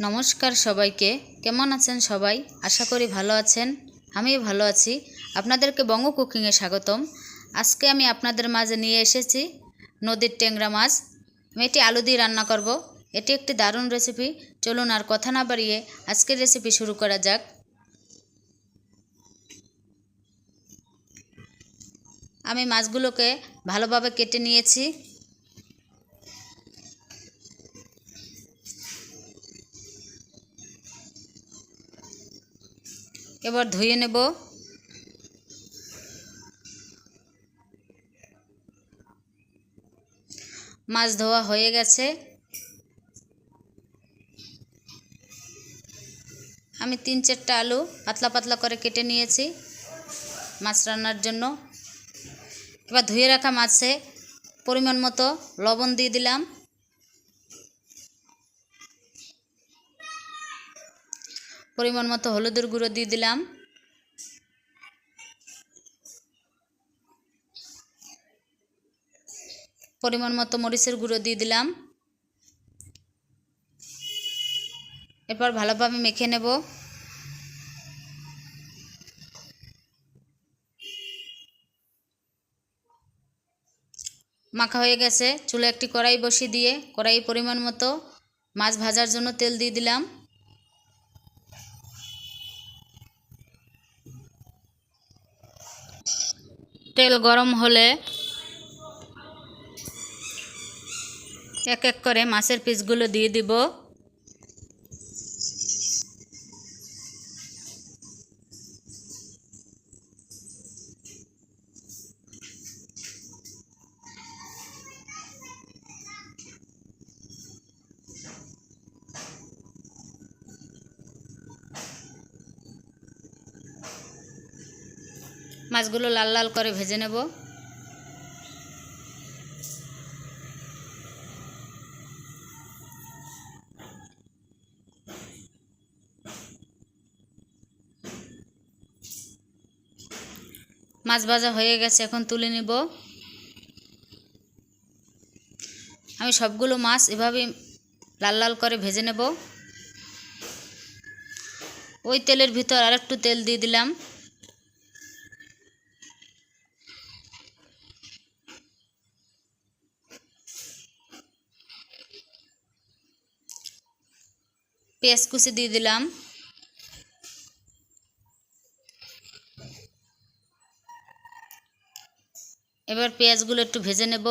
নমস্কার সবাইকে। কেমন আছেন সবাই? আশা করি ভালো আছেন। আমিও ভালো আছি। আপনাদেরকে বঙ্গ কুকিংয়ে স্বাগতম। আজকে আমি আপনাদের মাঝে নিয়ে এসেছি নদীর ট্যাংরা মাছ। আমি এটি আলু দিয়ে রান্না করব। এটি একটি দারুণ রেসিপি চলুন আর কথা না বাড়িয়ে আজকের রেসিপি শুরু করা যাক। আমি মাছগুলোকে ভালোভাবে কেটে নিয়েছি। এবার ধুয়ে নেব। মাছ ধোয়া হয়ে গেছে। আমি তিন চারটা আলু পাতলা পাতলা করে কেটে নিয়েছি মাছ রান্নার জন্য। এবার ধুয়ে রাখা মাছে পরিমাণ মতো লবণ দিয়ে দিলাম। পরিমাণ মতো হলুদের গুঁড়ো দিয়ে দিলাম। পরিমাণ মতো মরিচের গুঁড়ো দিয়ে দিলাম। এরপর ভালোভাবে মেখে নেব। মাখা হয়ে গেছে। চুলে একটি কড়াই বসিয়ে দিয়ে কড়াই পরিমাণ মতো মাছ ভাজার জন্য তেল দিয়ে দিলাম। তেল গরম হলে এক এক করে মাছের পিসগুলো দিয়ে দিব। মাছগুলো লাল লাল করে ভেজে নেব। মাছ ভাজা হয়ে গেছে, এখন তুলে নিব। আমি সবগুলো মাছ এভাবে লাল লাল করে ভেজে নেব। ওই তেলের ভিতর আরেকটু তেল দিয়ে দিলাম। পেঁয়াজ কুচি দিয়ে দিলাম। এবার পেঁয়াজগুলো একটু ভেজে নেব।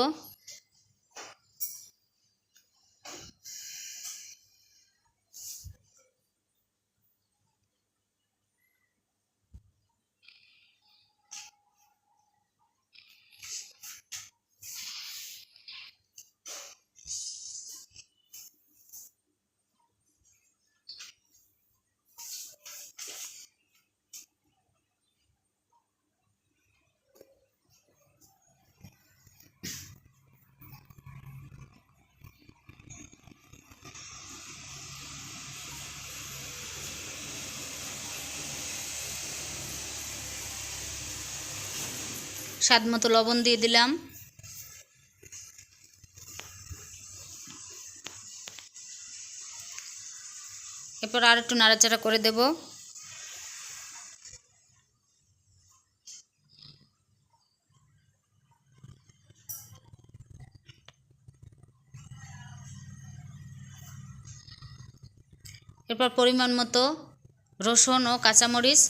স্বাদ মতো লবণ দিয়ে দিলাম। এরপর আর একটু নাড়াচাড়া করে দেব। এরপর পরিমাণ মতো রসুন ও কাঁচামরিচ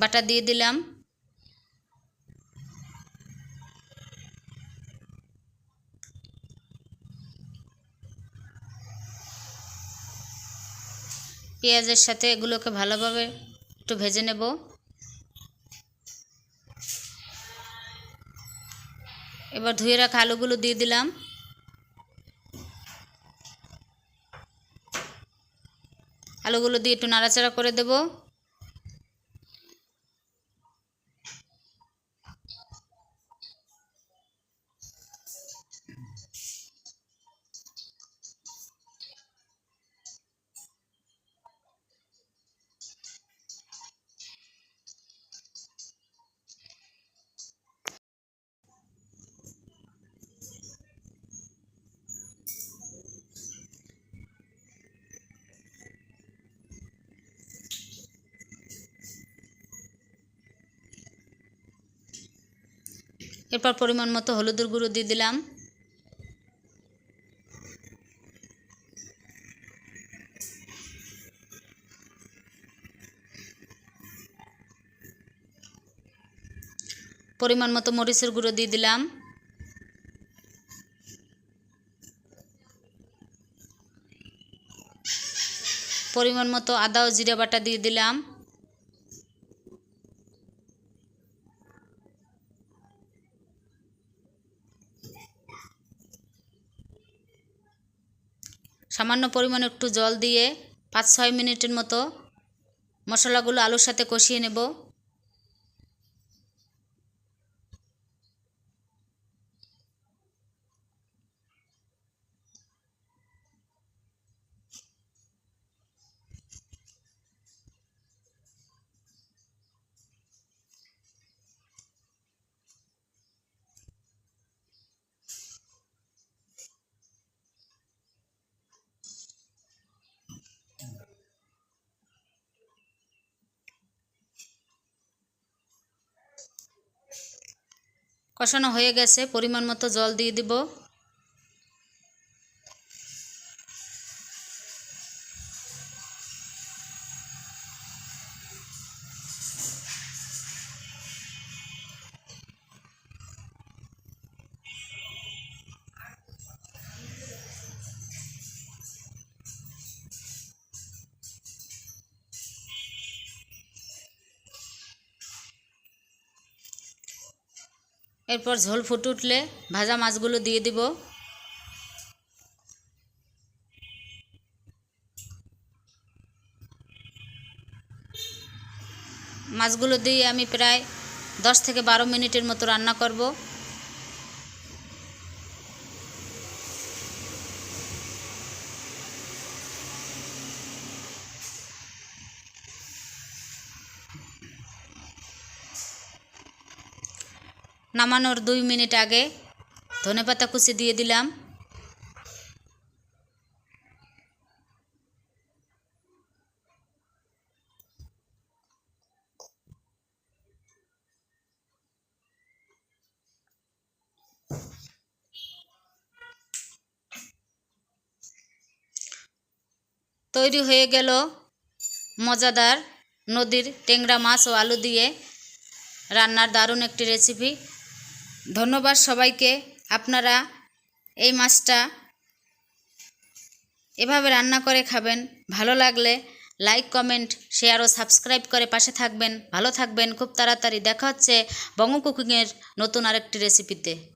বাটা দিয়ে দিলাম। পেঁয়াজের সাথে এগুলোকে ভালোভাবে একটু ভেজে নেব। এবার ধুয়ে রাখা আলুগুলো দিয়ে দিলাম। আলুগুলো দিয়ে একটু নাড়াচাড়া করে দেব। এরপর পরিমাণ মতো হলুদের গুঁড়ো দিয়ে দিলাম। পরিমাণ মতো মরিচের গুঁড়ো দিয়ে দিলাম। পরিমাণ মতো আদা ও জিরে বাটা দিয়ে দিলাম। সামান্য পরিমাণে একটু জল দিয়ে পাঁচ ছয় মিনিটের মতো মশলাগুলো আলুর সাথে কষিয়ে নেব। কষানো হয়ে গেছে পরিমাণ মতো জল দিয়ে দিব। এরপর ঝোল ফুটে উঠলে ভাজা মাছগুলো দিয়ে দিব। মাছগুলো দিয়ে আমি প্রায় দশ থেকে বারো মিনিটের মতো রান্না করব। নামানোর দুই মিনিট আগে ধনেপাতা কুচি দিয়ে দিলাম। তৈরি হয়ে গেল মজাদার নদীর টেংরা মাছ ও আলু দিয়ে। রান্নার দারুণ একটি রেসিপি ধন্যবাদ সবাইকে। আপনারা এই মাছটা এভাবে রান্না করে খাবেন। ভালো লাগলে লাইক কমেন্ট শেয়ার ও সাবস্ক্রাইব করে পাশে থাকবেন। ভালো থাকবেন। খুব তাড়াতাড়ি। দেখা হচ্ছে বঙ্গ কুকিংয়ের নতুন আরেকটি রেসিপিতে